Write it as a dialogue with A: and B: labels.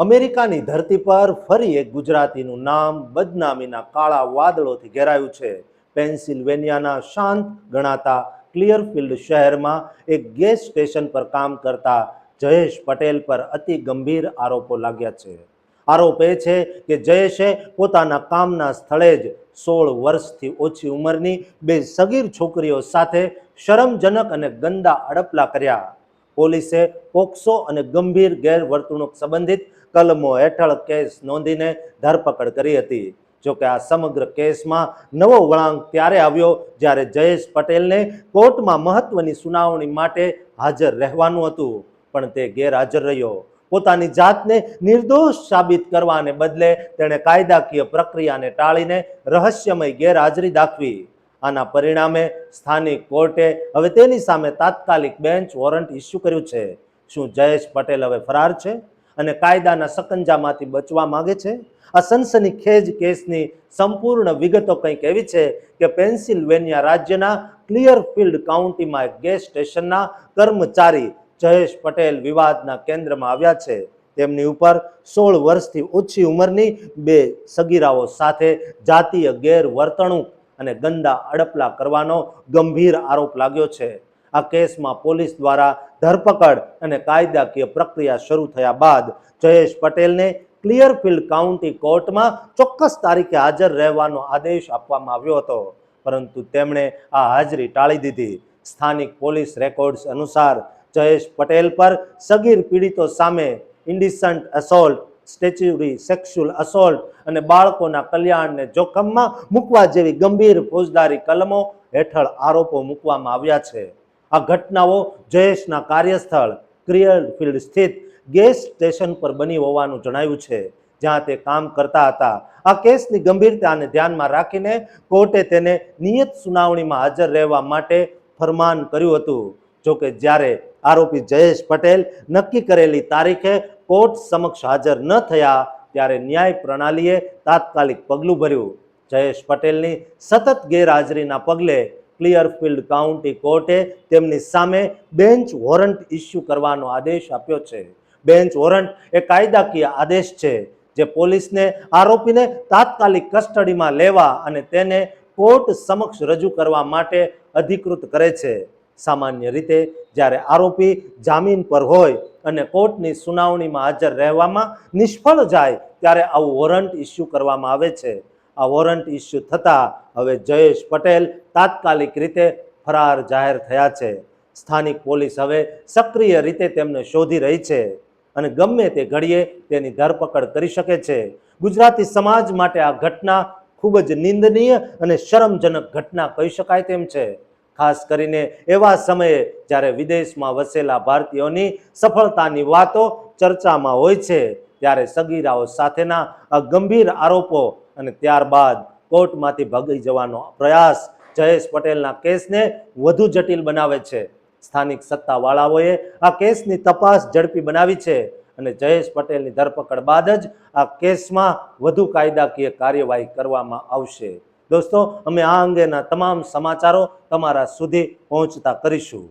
A: અમેરિકાની ધરતી પર ફરી એક ગુજરાતીનું નામ બદનામીના કાળા વાદળોથી ઘેરાયું છે. પેન્સિલ્વેનિયાના શાંત ગણાતા ક્લિયરફિલ્ડ શહેરમાં એક ગેસ સ્ટેશન પર કામ કરતા જયેશ પટેલ પર અતિ ગંભીર આરોપો લાગ્યા છે. આરોપ એ છે કે જયેશે પોતાના કામના સ્થળે જ સોળ વર્ષથી ઓછી ઉંમરની બે સગીર છોકરીઓ સાથે શરમજનક અને ગંદા અડપલા કર્યા. પોલીસે પોક્સો અને ગંભીર ગેરવર્તણૂક સંબંધિત કલમો હેઠળ કેસ નોંધીને ધરપકડ કરી હતી. જોકે આ સમગ્ર કેસમાં નવો વળાંક ત્યારે આવ્યો જ્યારે જયેશ પટેલને કોર્ટમાં મહત્વની સુનાવણી માટે હાજર રહેવાનું હતું, પણ તે ગેરહાજર રહ્યો. પોતાની જાતને નિર્દોષ સાબિત કરવાને બદલે તેણે કાયદાકીય પ્રક્રિયાને ટાળીને રહસ્યમય ગેરહાજરી દાખવી. આના પરિણામે સ્થાનિક કોર્ટે હવે તેની સામે તાત્કાલિક બેન્ચ વોરંટ ઇસ્યુ કર્યું છે. શું જયેશ પટેલ હવે ફરાર છે? અને કાયદાના સકંજામાંથી બચવા માંગે છે. આ સનસની ખેજ કેસની સંપૂર્ણ વિગતો કંઈક એવી છે કે પેન્સિલ્વેનિયા રાજ્યના ક્લિયરફિલ્ડ કાઉન્ટીમાં એક ગેસ સ્ટેશનના કર્મચારી જયેશ પટેલ વિવાદના કેન્દ્રમાં આવ્યા છે. તેમની ઉપર સોળ વર્ષથી ઓછી ઉંમરની બે સગીરાઓ સાથે જાતીય ગેરવર્તણૂક અને ગંદા અડપલા કરવાનો ગંભીર આરોપ લાગ્યો છે. આ કેસમાં પોલીસ દ્વારા ધરપકડ અને કાયદાકીય પ્રક્રિયા શરૂ થયા બાદ જયેશ પટેલને ક્લિયરફિલ્ડ કાઉન્ટી કોર્ટમાં ચોક્કસ તારીખે હાજર રહેવાનો આદેશ આપવામાં આવ્યો હતો. પરંતુ તેમણે આ હાજરી ટાળી દીધી. સ્થાનિક પોલીસ રેકોર્ડ્સ અનુસાર જયેશ પટેલ પર સગીર પીડિતો સામે indecent assault statutory sexual assault અને બાળકોના કલ્યાણને જોખમમાં મૂકવા જેવી ગંભીર ફોજદારી કલમો હેઠળ આરોપો મૂકવામાં આવ્યા છે. આ ઘટનાઓ જયેશના કાર્યસ્થળ ક્રિયરફિલ્ડ સ્થિત ગેસ સ્ટેશન પર બની હોવાનું જણાયું છે, જ્યાં તે કામ કરતા હતા. આ કેસની ગંભીરતાને ધ્યાનમાં રાખીને કોર્ટે તેને નિયત સુનાવણીમાં હાજર રહેવા માટે ફરમાન કર્યું હતું. જોકે જ્યારે આરોપી જયેશ પટેલ નક્કી કરેલી તારીખે કોર્ટ સમક્ષ હાજર ન થયા, ત્યારે ન્યાય પ્રણાલીએ તાત્કાલિક પગલું ભર્યું. જયેશ પટેલની સતત ગેરહાજરીના પગલે ક્લિયરફિલ્ડ કાઉન્ટી કોર્ટે તેમની સામે બેન્ચ વોરંટ ઇસ્યુ કરવાનો આદેશ આપ્યો છે. બેન્ચ વોરંટ એ કાયદાકીય આદેશ છે જે પોલીસને આરોપીને તાત્કાલિક કસ્ટડીમાં લેવા અને તેને કોર્ટ સમક્ષ રજૂ કરવા માટે અધિકૃત કરે છે. સામાન્ય રીતે જ્યારે આરોપી જામીન પર હોય અને કોર્ટની સુનાવણીમાં હાજર રહેવામાં નિષ્ફળ જાય ત્યારે આવું વોરંટ ઇસ્યુ કરવામાં આવે છે. આ વોરંટ ઇસ્યુ થતાં હવે જયેશ પટેલ તાત્કાલિક રીતે ફરાર જાહેર થયા છે. સ્થાનિક પોલીસ હવે સક્રિય રીતે તેમને શોધી રહી છે અને ગમે તે ઘડીએ તેની ધરપકડ કરી શકે છે. ગુજરાતી સમાજ માટે આ ઘટના ખૂબ જ નિંદનીય અને શરમજનક ઘટના કહી શકાય તેમ છે. ખાસ કરીને એવા સમયે જ્યારે વિદેશમાં વસેલા ભારતીયોની સફળતાની વાતો ચર્ચામાં હોય છે, ત્યારે સગીરાઓ સાથેના આ ગંભીર આરોપો અને ત્યારબાદ કોર્ટમાંથી ભાગી જવાનો પ્રયાસ જયેશ પટેલના કેસને વધુ જટિલ બનાવે છે. સ્થાનિક સત્તાવાળાઓએ આ કેસની તપાસ ઝડપી બનાવી છે અને જયેશ પટેલની ધરપકડ બાદ જ આ કેસમાં વધુ કાયદાકીય કાર્યવાહી કરવામાં આવશે. દોસ્તો, અમે આ અંગેના તમામ સમાચારો તમારા સુધી પહોંચતા કરીશું.